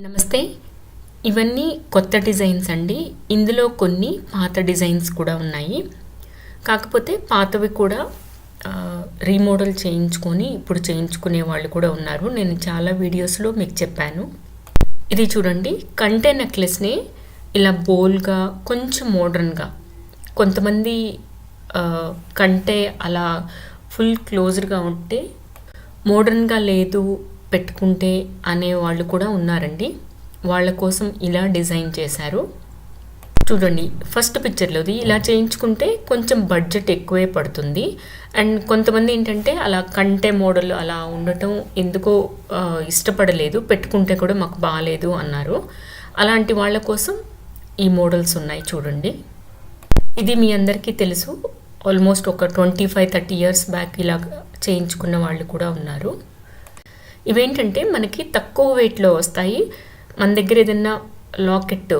నమస్తే. ఇవన్నీ కొత్త డిజైన్స్ అండి. ఇందులో కొన్ని పాత డిజైన్స్ కూడా ఉన్నాయి. కాకపోతే పాతవి కూడా రీమోడల్ చేయించుకొని ఇప్పుడు చేయించుకునే వాళ్ళు కూడా ఉన్నారు. నేను చాలా వీడియోస్లో మీకు చెప్పాను. ఇది చూడండి. కంటే నెక్లెస్ని ఇలా బోల్గా కొంచెం మోడర్న్గా కొంతమంది కంటే అలా ఫుల్ క్లోజ్డ్గా ఉంటే మోడర్న్గా లేదు పెట్టుకుంటే అనే వాళ్ళు కూడా ఉన్నారండి. వాళ్ళ కోసం ఇలా డిజైన్ చేశారు. చూడండి ఫస్ట్ పిక్చర్లోది ఇలా చేయించుకుంటే కొంచెం బడ్జెట్ ఎక్కువే పడుతుంది. అండ్ కొంతమంది ఏంటంటే అలా కంటే మోడల్ అలా ఉండటం ఎందుకో ఇష్టపడలేదు పెట్టుకుంటే కూడా మాకు బాగాలేదు అన్నారు. అలాంటి వాళ్ళ కోసం ఈ మోడల్స్ ఉన్నాయి చూడండి. ఇది మీ అందరికీ తెలుసు. ఆల్మోస్ట్ ఒక twenty five thirty years back ఇలా చేయించుకున్న వాళ్ళు కూడా ఉన్నారు. ఇవేంటంటే మనకి తక్కువ వెయిట్లో వస్తాయి. మన దగ్గర ఏదైనా లాకెట్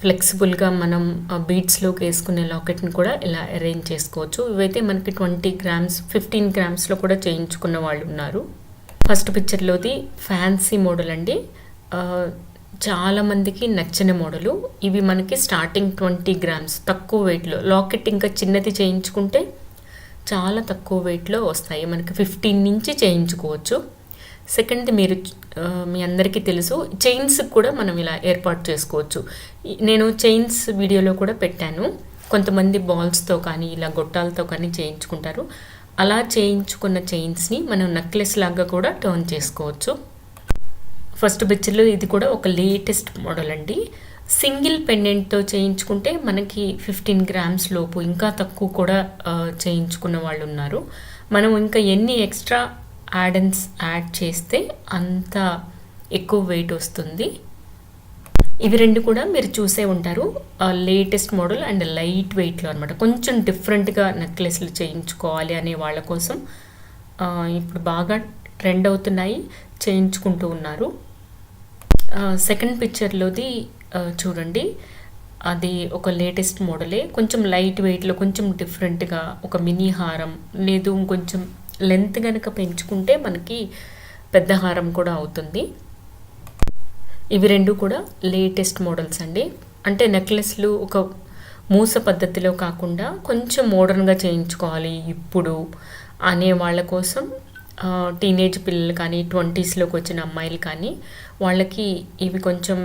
ఫ్లెక్సిబుల్గా మనం బీడ్స్లోకి వేసుకునే లాకెట్ని కూడా ఇలా అరేంజ్ చేసుకోవచ్చు. ఇవైతే మనకి ట్వంటీ గ్రామ్స్ ఫిఫ్టీన్ గ్రామ్స్లో కూడా చేయించుకున్న వాళ్ళు ఉన్నారు. ఫస్ట్ పిక్చర్లోది ఫ్యాన్సీ మోడల్ అండి. చాలామందికి నచ్చిన మోడలు ఇవి మనకి స్టార్టింగ్ ట్వంటీ గ్రామ్స్ తక్కువ వెయిట్లో లాకెట్ ఇంకా చిన్నది చేయించుకుంటే చాలా తక్కువ వెయిట్లో వస్తాయి. మనకి ఫిఫ్టీన్ నుంచి చేయించుకోవచ్చు. సెకండ్ది మీరు మీ అందరికీ తెలుసు చైన్స్ కూడా మనం ఇలా ఏర్పాటు చేసుకోవచ్చు. నేను చైన్స్ వీడియోలో కూడా పెట్టాను. కొంతమంది బాల్స్తో కానీ ఇలా గొట్టాలతో కానీ చేయించుకుంటారు. అలా చేయించుకున్న చైన్స్ని మనం నెక్లెస్ లాగా కూడా టర్న్ చేసుకోవచ్చు. ఫస్ట్ పిక్చర్లో ఇది కూడా ఒక లేటెస్ట్ మోడల్ అండి. సింగిల్ పెండెంట్తో చేయించుకుంటే మనకి ఫిఫ్టీన్ గ్రామ్స్ లోపు ఇంకా తక్కువ కూడా చేయించుకున్న వాళ్ళు ఉన్నారు. మనం ఇంకా ఎన్ని ఎక్స్ట్రా యాడన్స్ యాడ్ చేస్తే అంత ఎక్కువ వెయిట్ వస్తుంది. ఇవి రెండు కూడా మీరు చూసే ఉంటారు. లేటెస్ట్ మోడల్ అండ్ లైట్ వెయిట్లో అనమాట కొంచెం డిఫరెంట్గా నెక్లెస్లు చేయించుకోవాలి అనే వాళ్ళ కోసం ఇప్పుడు బాగా ట్రెండ్ అవుతున్నాయి చేయించుకుంటూ ఉన్నారు. సెకండ్ పిక్చర్లోది చూడండి. అది ఒక లేటెస్ట్ మోడలే కొంచెం లైట్ వెయిట్లో కొంచెం డిఫరెంట్గా ఒక మినీ హారం లేదు ఇంకొంచెం లెంత్ కనుక పెంచుకుంటే మనకి పెద్ద హారం కూడా అవుతుంది. ఇవి రెండు కూడా లేటెస్ట్ మోడల్స్ అండి. అంటే నెక్లెస్లు ఒక మూస పద్ధతిలో కాకుండా కొంచెం మోడర్న్గా చేయించుకోవాలి ఇప్పుడు అనే వాళ్ళ కోసం టీనేజ్ పిల్లలు కానీ ట్వంటీస్లోకి వచ్చిన అమ్మాయిలు కానీ వాళ్ళకి ఇవి కొంచెం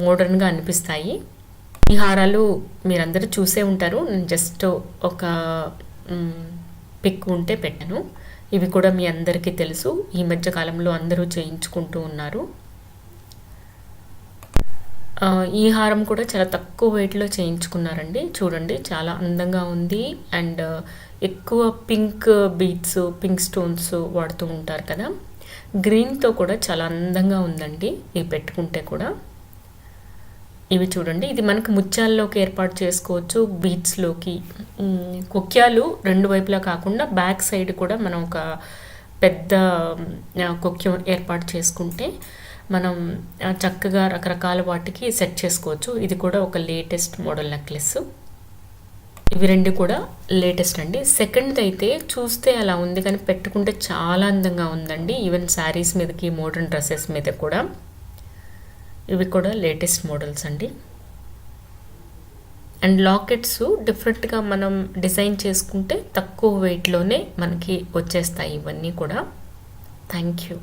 మోడర్న్గా అనిపిస్తాయి. ఈ హారాలు మీరందరూ చూసే ఉంటారు. నేను జస్ట్ ఒక పిక్ ఉంటే పెట్టాను. ఇవి కూడా మీ అందరికీ తెలుసు. ఈ మధ్య కాలంలో అందరూ చేయించుకుంటూ ఉన్నారు. ఈ హారం కూడా చాలా తక్కువ వెయిట్లో చేయించుకున్నారండి. చూడండి చాలా అందంగా ఉంది. అండ్ ఎక్కువ పింక్ బీట్స్ పింక్ స్టోన్స్ వాడుతూ ఉంటారు కదా. గ్రీన్తో కూడా చాలా అందంగా ఉందండి. ఇవి పెట్టుకుంటే కూడా. ఇవి చూడండి. ఇది మనకు ముత్యాల్లోకి ఏర్పాటు చేసుకోవచ్చు. బీట్స్లోకి కొక్యాలు రెండు వైపులా కాకుండా బ్యాక్ సైడ్ కూడా మనం ఒక పెద్ద కొక్యం ఏర్పాటు చేసుకుంటే మనం చక్కగా రకరకాల వాటికి సెట్ చేసుకోవచ్చు. ఇది కూడా ఒక లేటెస్ట్ మోడల్ నెక్లెస్ ఇవి రెండు కూడా లేటెస్ట్ అండి. సెకండ్ అయితే చూస్తే అలా ఉంది కానీ పెట్టుకుంటే చాలా అందంగా ఉందండి. ఈవెన్ శారీస్ మీదకి మోడర్న్ డ్రెస్సెస్ మీద కూడా. ఇవి కూడా లేటెస్ట్ మోడల్స్ అండి. అండ్ లాకెట్స్ డిఫరెంట్గా మనం డిజైన్ చేసుకుంటే తక్కువ వెయిట్లోనే మనకి వచ్చేస్తాయి ఇవన్నీ కూడా. Thank you